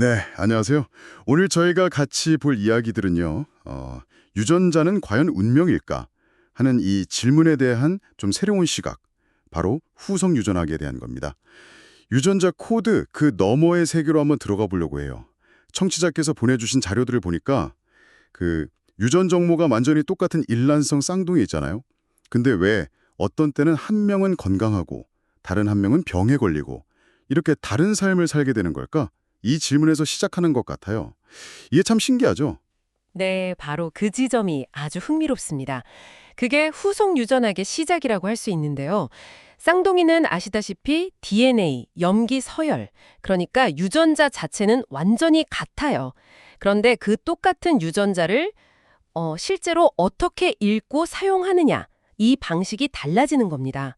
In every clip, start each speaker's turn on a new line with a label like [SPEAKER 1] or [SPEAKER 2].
[SPEAKER 1] 네, 안녕하세요. 오늘 저희가 같이 볼 이야기들은요, 어, 유전자는 과연 운명일까? 하는 이 질문에 대한 좀 새로운 시각, 바로 후성 유전학에 대한 겁니다. 유전자 코드 그 너머의 세계로 한번 들어가 보려고 해요. 청취자께서 보내주신 자료들을 보니까 그 유전 정모가 완전히 똑같은 일란성 쌍둥이 있잖아요. 근데 왜 어떤 때는 한 명은 건강하고 다른 한 명은 병에 걸리고 이렇게 다른 삶을 살게 되는 걸까? 이 질문에서 시작하는 것 같아요. 이게 참 신기하죠?
[SPEAKER 2] 네, 바로 그 지점이 아주 흥미롭습니다. 그게 후속 유전학의 시작이라고 할 수 있는데요. 쌍둥이는 아시다시피 DNA, 염기 서열, 그러니까 유전자 자체는 완전히 같아요. 그런데 그 똑같은 유전자를 어, 실제로 어떻게 읽고 사용하느냐, 이 방식이 달라지는 겁니다.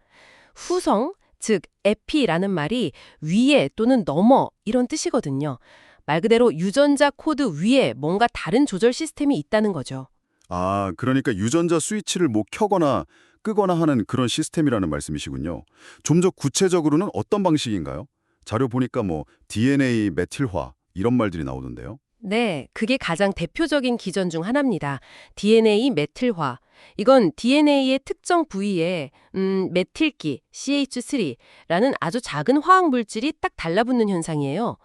[SPEAKER 2] 후성, 즉 에피라는 말이 위에 또는 넘어 이런 뜻이거든요. 말 그대로 유전자 코드 위에 뭔가 다른 조절 시스템이 있다는 거죠.
[SPEAKER 1] 아, 그러니까 유전자 스위치를 뭐 켜거나 끄거나 하는 그런 시스템이라는 말씀이시군요. 좀 더 구체적으로는 어떤 방식인가요? 자료 보니까 뭐 DNA 메틸화 이런 말들이 나오던데요.
[SPEAKER 2] 네, 그게 가장 대표적인 기전 중 하나입니다. DNA 메틸화. 이건 DNA의 특정 부위에 음, 메틸기 CH3라는 아주 작은 화학 물질이 딱 달라붙는 현상이에요.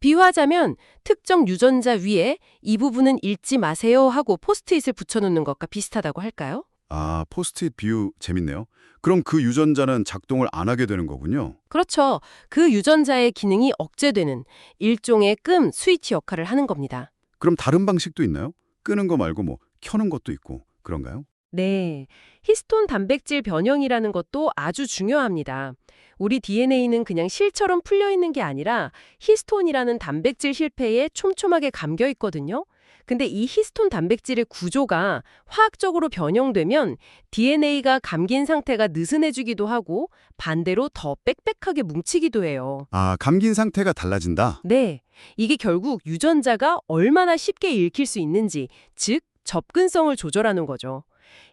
[SPEAKER 2] 비유하자면 특정 유전자 위에 이 부분은 읽지 마세요 하고 포스트잇을 붙여놓는 것과 비슷하다고 할까요?
[SPEAKER 1] 아, 포스트잇 비유 재밌네요. 그럼 그 유전자는 작동을 안 하게 되는 거군요.
[SPEAKER 2] 그렇죠. 그 유전자의 기능이 억제되는 일종의 끔 스위치 역할을 하는 겁니다.
[SPEAKER 1] 그럼 다른 방식도 있나요? 끄는 거 말고 뭐 켜는 것도 있고 그런가요?
[SPEAKER 2] 네. 히스톤 단백질 변형이라는 것도 아주 중요합니다. 우리 DNA는 그냥 실처럼 풀려 있는 게 아니라 히스톤이라는 단백질 실패에 촘촘하게 감겨 있거든요. 근데 이 히스톤 단백질의 구조가 화학적으로 변형되면 DNA가 감긴 상태가 느슨해지기도 하고 반대로 더 빽빽하게 뭉치기도 해요.
[SPEAKER 1] 아, 감긴 상태가 달라진다.
[SPEAKER 2] 네. 이게 결국 유전자가 얼마나 쉽게 읽힐 수 있는지, 즉 접근성을 조절하는 거죠.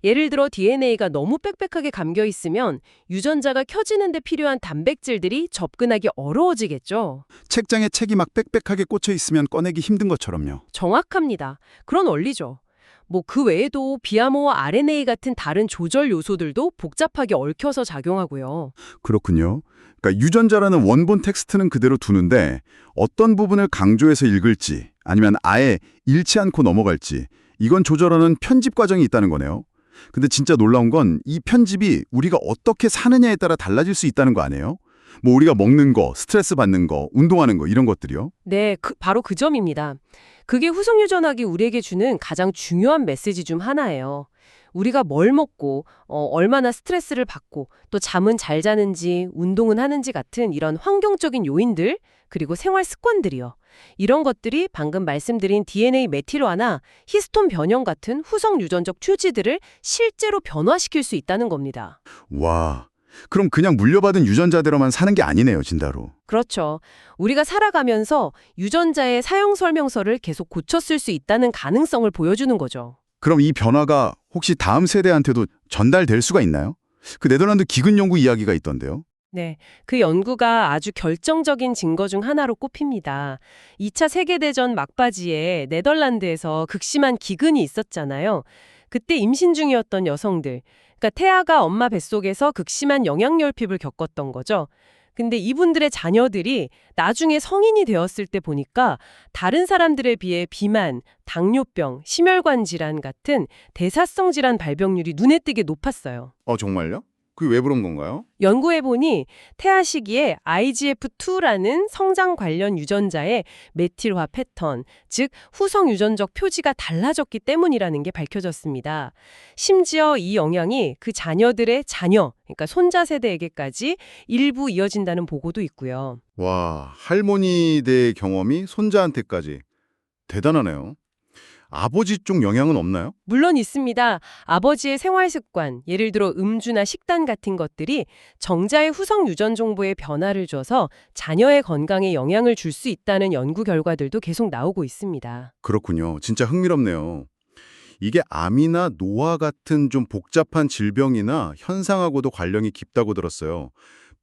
[SPEAKER 2] 예를 들어 DNA가 너무 빽빽하게 감겨 있으면 유전자가 켜지는 데 필요한 단백질들이 접근하기 어려워지겠죠.
[SPEAKER 1] 책장에 책이 막 빽빽하게 꽂혀 있으면 꺼내기 힘든 것처럼요.
[SPEAKER 2] 정확합니다. 그런 원리죠. 뭐 그 외에도 비아모와 RNA 같은 다른 조절 요소들도 복잡하게 얽혀서 작용하고요.
[SPEAKER 1] 그렇군요. 그러니까 유전자라는 원본 텍스트는 그대로 두는데 어떤 부분을 강조해서 읽을지 아니면 아예 잃지 않고 넘어갈지 이건 조절하는 편집 과정이 있다는 거네요. 근데 진짜 놀라운 건 이 편집이 우리가 어떻게 사느냐에 따라 달라질 수 있다는 거 아니에요? 뭐 우리가 먹는 거, 스트레스 받는 거, 운동하는 거 이런 것들이요.
[SPEAKER 2] 네, 그, 바로 그 점입니다. 그게 후속 유전학이 우리에게 주는 가장 중요한 메시지 중 하나예요. 우리가 뭘 먹고 어, 얼마나 스트레스를 받고 또 잠은 잘 자는지 운동은 하는지 같은 이런 환경적인 요인들 그리고 생활 습관들이요. 이런 것들이 방금 말씀드린 DNA 메틸화나 히스톤 변형 같은 후속 유전적 추지들을 실제로 변화시킬 수 있다는 겁니다.
[SPEAKER 1] 와, 그럼 그냥 물려받은 유전자대로만 사는 게 아니네요, 진짜로.
[SPEAKER 2] 그렇죠. 우리가 살아가면서 유전자의 사용 설명서를 계속 고쳤을 수 있다는 가능성을 보여주는 거죠.
[SPEAKER 1] 그럼 이 변화가 혹시 다음 세대한테도 전달될 수가 있나요? 그 네덜란드 기근 연구 이야기가 있던데요.
[SPEAKER 2] 네, 그 연구가 아주 결정적인 증거 중 하나로 꼽힙니다. 2차 세계대전 막바지에 네덜란드에서 극심한 기근이 있었잖아요. 그때 임신 중이었던 여성들, 그러니까 태아가 엄마 뱃속에서 극심한 영양열핍을 겪었던 거죠. 근데 이분들의 자녀들이 나중에 성인이 되었을 때 보니까 다른 사람들에 비해 비만, 당뇨병, 심혈관 질환 같은 대사성 질환 발병률이 눈에 띄게 높았어요.
[SPEAKER 1] 어, 정말요? 그게 왜 그런 건가요?
[SPEAKER 2] 연구해보니 태아 시기에 IGF-2라는 성장 관련 유전자의 메틸화 패턴, 즉 후성 유전적 표지가 달라졌기 때문이라는 게 밝혀졌습니다. 심지어 이 영향이 그 자녀들의 자녀, 그러니까 손자 세대에게까지 일부 이어진다는 보고도 있고요.
[SPEAKER 1] 와, 할머니들의 경험이 손자한테까지 대단하네요. 아버지 쪽 영향은 없나요?
[SPEAKER 2] 물론 있습니다. 아버지의 생활 습관, 예를 들어 음주나 식단 같은 것들이 정자의 후성 유전 정보에 변화를 줘서 자녀의 건강에 영향을 줄 수 있다는 연구 결과들도 계속 나오고 있습니다.
[SPEAKER 1] 그렇군요. 진짜 흥미롭네요. 이게 암이나 노화 같은 좀 복잡한 질병이나 현상하고도 관련이 깊다고 들었어요.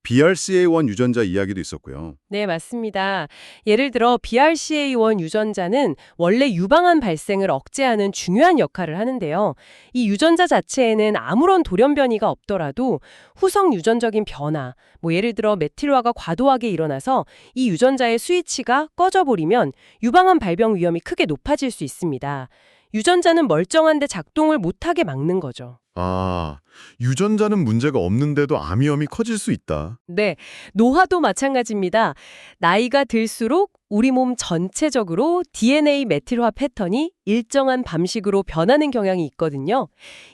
[SPEAKER 1] BRCA1 유전자 이야기도 있었고요.
[SPEAKER 2] 네, 맞습니다. 예를 들어 BRCA1 유전자는 원래 유방암 발생을 억제하는 중요한 역할을 하는데요. 이 유전자 자체에는 아무런 돌연 변이가 없더라도 후성 유전적인 변화, 뭐 예를 들어 메틸화가 과도하게 일어나서 이 유전자의 스위치가 꺼져버리면 유방암 발병 위험이 크게 높아질 수 있습니다. 유전자는 멀쩡한데 작동을 못하게 막는 거죠.
[SPEAKER 1] 아, 유전자는 문제가 없는데도 암 위험이 커질 수 있다.
[SPEAKER 2] 네, 노화도 마찬가지입니다. 나이가 들수록 우리 몸 전체적으로 DNA 메틸화 패턴이 일정한 방식으로 변하는 경향이 있거든요.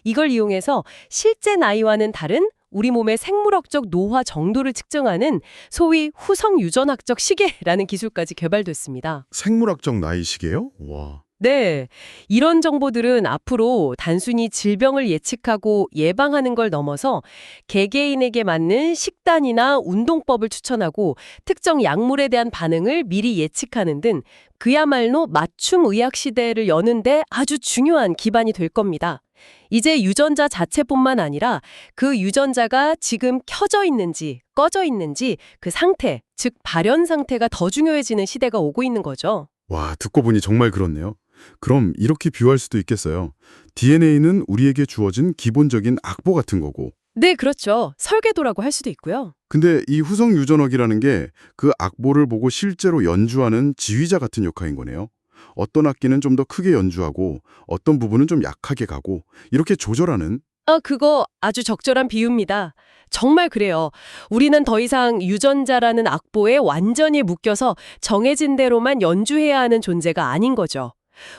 [SPEAKER 2] 이걸 이용해서 실제 나이와는 다른 우리 몸의 생물학적 노화 정도를 측정하는 소위 후성 유전학적 시계라는 기술까지 개발됐습니다.
[SPEAKER 1] 생물학적 나이시게요? 와.
[SPEAKER 2] 네. 이런 정보들은 앞으로 단순히 질병을 예측하고 예방하는 걸 넘어서 개개인에게 맞는 식단이나 운동법을 추천하고 특정 약물에 대한 반응을 미리 예측하는 등 그야말로 맞춤 의학 시대를 여는데 아주 중요한 기반이 될 겁니다. 이제 유전자 자체뿐만 아니라 그 유전자가 지금 켜져 있는지 꺼져 있는지 그 상태, 즉 발현 상태가 더 중요해지는 시대가 오고 있는 거죠.
[SPEAKER 1] 와, 듣고 보니 정말 그렇네요. 그럼 이렇게 비유할 수도 있겠어요. DNA는 우리에게 주어진 기본적인 악보 같은 거고.
[SPEAKER 2] 네, 그렇죠. 설계도라고 할 수도 있고요.
[SPEAKER 1] 근데 이 후성 유전학이라는 게 그 악보를 보고 실제로 연주하는 지휘자 같은 역할인 거네요. 어떤 악기는 좀 더 크게 연주하고 어떤 부분은 좀 약하게 가고 이렇게 조절하는
[SPEAKER 2] 아, 그거 아주 적절한 비유입니다. 정말 그래요. 우리는 더 이상 유전자라는 악보에 완전히 묶여서 정해진 대로만 연주해야 하는 존재가 아닌 거죠.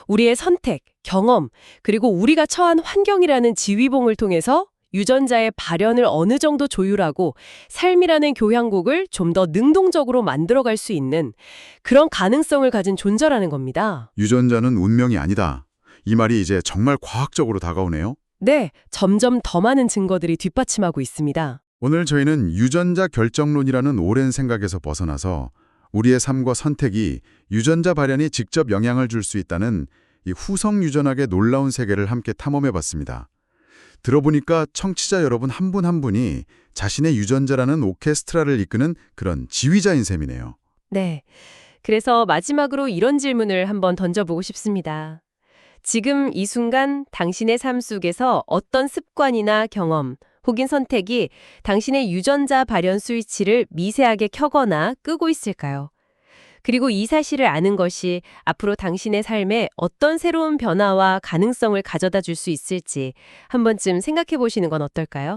[SPEAKER 2] 우리의 선택, 경험, 그리고 우리가 처한 환경이라는 지휘봉을 통해서 유전자의 발현을 어느 정도 조율하고 삶이라는 교향곡을 좀 더 능동적으로 만들어갈 수 있는 그런 가능성을 가진 존재라는 겁니다.
[SPEAKER 1] 유전자는 운명이 아니다. 이 말이 이제 정말 과학적으로 다가오네요.
[SPEAKER 2] 네, 점점 더 많은 증거들이 뒷받침하고 있습니다.
[SPEAKER 1] 오늘 저희는 유전자 결정론이라는 오랜 생각에서 벗어나서 우리의 삶과 선택이 유전자 발현이 직접 영향을 줄 수 있다는 이 후성 유전학의 놀라운 세계를 함께 탐험해 봤습니다. 들어보니까 청취자 여러분 한분한 분이 자신의 유전자라는 오케스트라를 이끄는 그런 지휘자인 셈이네요.
[SPEAKER 2] 네. 그래서 마지막으로 이런 질문을 한번 던져보고 싶습니다. 지금 이 순간 당신의 삶 속에서 어떤 습관이나 경험 혹은 선택이 당신의 유전자 발현 스위치를 미세하게 켜거나 끄고 있을까요? 그리고 이 사실을 아는 것이 앞으로 당신의 삶에 어떤 새로운 변화와 가능성을 가져다 줄 수 있을지 한 번쯤 생각해 보시는 건 어떨까요?